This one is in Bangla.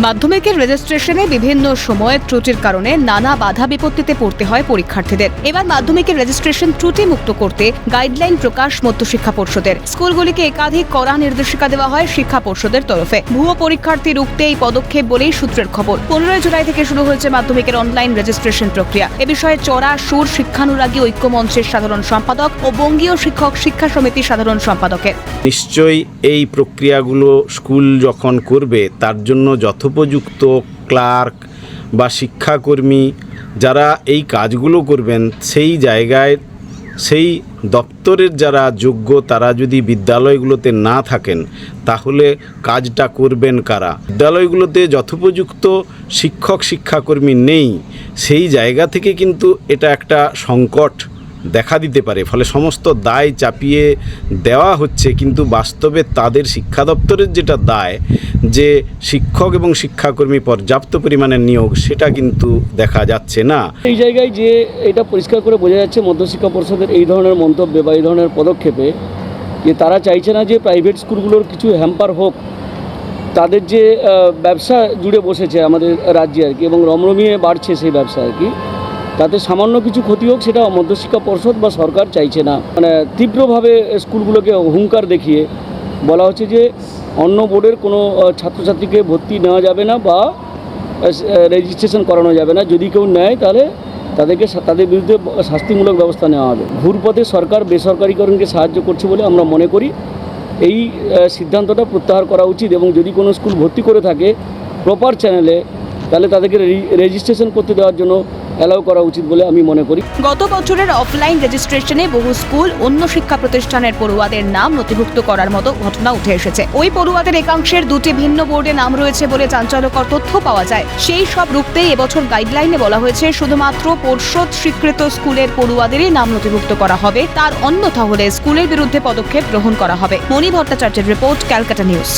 মাধ্যমিকের রেজিস্ট্রেশনে বিভিন্ন সময়ে ত্রুটির কারণে নানা বাধা বিপত্তিতে পড়তে হয় পরীক্ষার্থীদের। এবার মাধ্যমিকের রেজিস্ট্রেশন ত্রুটি মুক্ত করতে গাইডলাইন প্রকাশ মধ্যশিক্ষা পর্ষদের। স্কুলগুলিকে একাধিক কড়া নির্দেশিকা দেওয়া হয় শিক্ষা পর্ষদের তরফে। ভুয়ো পরীক্ষার্থী রুখতে এই পদক্ষেপ বলেই সূত্রের খবর। পনেরোই জুলাই থেকে শুরু হয়েছে মাধ্যমিকের অনলাইন রেজিস্ট্রেশন প্রক্রিয়া। এ বিষয়ে চড়া সুর শিক্ষানুরাগী ঐক্য মঞ্চের সাধারণ সম্পাদক ও বঙ্গীয় শিক্ষক শিক্ষা সমিতির সাধারণ সম্পাদকের। নিশ্চয়ই এই প্রক্রিয়াগুলো স্কুল যখন করবে, তার জন্য যথোপযুক্ত ক্লার্ক বা শিক্ষাকর্মী যারা এই কাজগুলো করবেন, সেই জায়গায়, সেই দপ্তরের যারা যোগ্য, তারা যদি বিদ্যালয়গুলোতে না থাকেন, তাহলে কাজটা করবেন কারা? বিদ্যালয়গুলোতে যথোপযুক্ত শিক্ষক, শিক্ষাকর্মী নেই, সেই জায়গা থেকে কিন্তু এটা একটা সংকট। দেখা দিতে পারে। ফলে সমস্ত দায় চাপিয়ে দেওয়া হচ্ছে, কিন্তু বাস্তবে তাদের শিক্ষা দপ্তরের যেটা দায়, যে শিক্ষক এবং শিক্ষাকর্মী পর্যাপ্ত পরিমাণে নিয়োগ, সেটা কিন্তু দেখা যাচ্ছে না। এই জায়গায় যে এটা পরিষ্কার করে বোঝা যাচ্ছে, মধ্যশিক্ষা পর্ষদের এই ধরনের মন্তব্যে বা এই ধরনের পদক্ষেপে, যে তারা চাইছে না যে প্রাইভেট স্কুলগুলোর কিছু হ্যাম্পার হোক। তাদের যে ব্যবসা জুড়ে বসেছে আমাদের রাজ্যে আর কি, এবং রমরমিয়ে বাড়ছে সেই ব্যবসা আর কি। তাতে সামান্য কিছু ক্ষতি হোক, সেটা মধ্যশিক্ষা পর্ষদ বা সরকার চাইছে না। মানে তীব্রভাবে স্কুলগুলোকে হুঙ্কার দেখিয়ে বলা হচ্ছে যে, অন্য বোর্ডের কোনো ছাত্রছাত্রীকে ভর্তি নেওয়া যাবে না বা রেজিস্ট্রেশন করানো যাবে না। যদি কেউ নেয়, তাহলে তাদেরকে তাদের বিরুদ্ধে শাস্তিমূলক ব্যবস্থা নেওয়া হবে। ঘুরপথে সরকার বেসরকারীকরণকে সাহায্য করছে বলে আমরা মনে করি। এই সিদ্ধান্তটা প্রত্যাহার করা উচিত এবং যদি কোনো স্কুল ভর্তি করে থাকে প্রপার চ্যানেলে তাহলে তাদেরকে রেজিস্ট্রেশন করতে দেওয়ার জন্য অ্যালাউ করা উচিত বলে আমি মনে করি। গত বছরের অফলাইন রেজিস্ট্রেশনে বহু স্কুল অন্য শিক্ষা প্রতিষ্ঠানের পড়ুয়াদের নাম নথিভুক্ত করার মতো ঘটনা উঠে এসেছে। ওই পড়ুয়াদের একাংশের দুটি ভিন্ন বোর্ডে নাম রয়েছে বলে চাঞ্চল্যকর তথ্য পাওয়া যায়। সেই সব রুখতেই এবছর গাইডলাইনে বলা হয়েছে, শুধুমাত্র পর্ষদ স্বীকৃত স্কুলের পড়ুয়াদেরই নাম নথিভুক্ত করা হবে। তার অন্যথা হলে স্কুলের বিরুদ্ধে পদক্ষেপ গ্রহণ করা হবে। মণি ভট্টাচার্যের রিপোর্ট, ক্যালকাটা নিউজ।